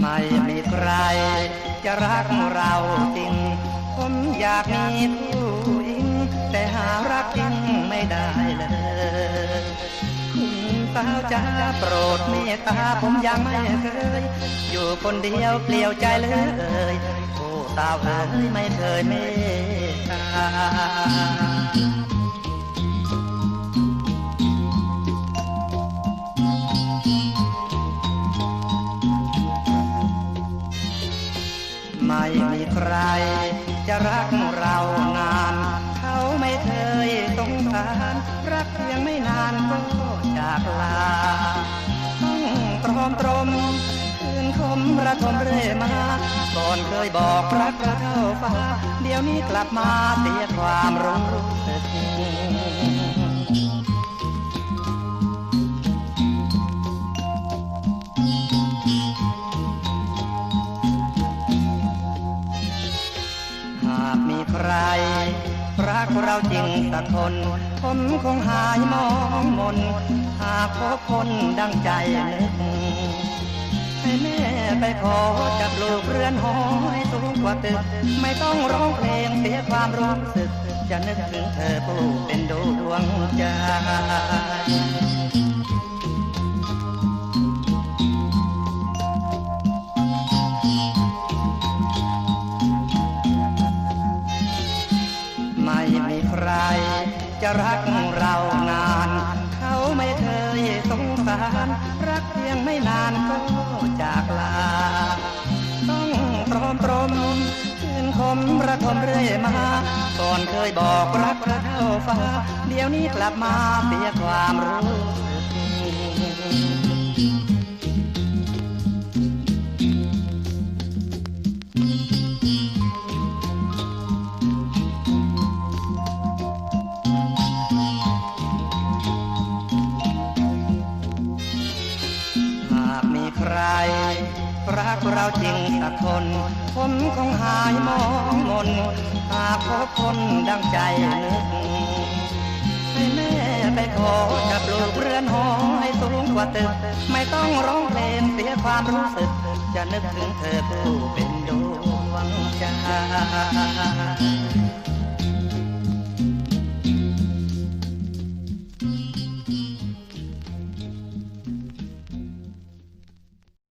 ไม่มีใครจะรักเราจริง ผมอยากมีผู้หญิง แต่หารักจริงไม่ได้าวจะโปรดเมตตาผมยังไม่เคย อยู่คนเดียวเปลี่ยวใจเลยโอ้สาวเอ๋ยไม่เคยเมตตาไม่มีใครจะรักเรานาน อมตรมคืนคมระทมเร่มา ก่อนเคยบอกรักเระเท่าฟ้า เดี๋ยวนี้กลับมาเสียความรู้สึก รักเราจริงสักคน ผมคงหายมองมน หากพบคนดังใจนึกให้แม่ไปขอจับลูกเรือนหอให้สูงกว่าตึก ไม่ต้องร้องเพลงเสียความรู้สึก จะนึกถึงเธอผู้เป็นดวงใจ จะรักเรานาน เขาไม่เคยสงสาร รักเพียงไม่นานก็จากลา ต้องตรอมตรมชื่นคมระทมเรื่อยมาก่อนเคยบอกรักเราเท่าฟ้า เดี๋ยวนี้กลับมาเสียความรู้สึก รรักเราจริงสักคน ผมคงหายมองมน หากพบคนดังใจนึกให้แม่ไปขอจับลูกเรือนหอให้สูงกว่าตึก ไม่ต้องร้องเพลงเสียความรู้สึก จะนึกถึงเธอผู้เป็นดวงใจ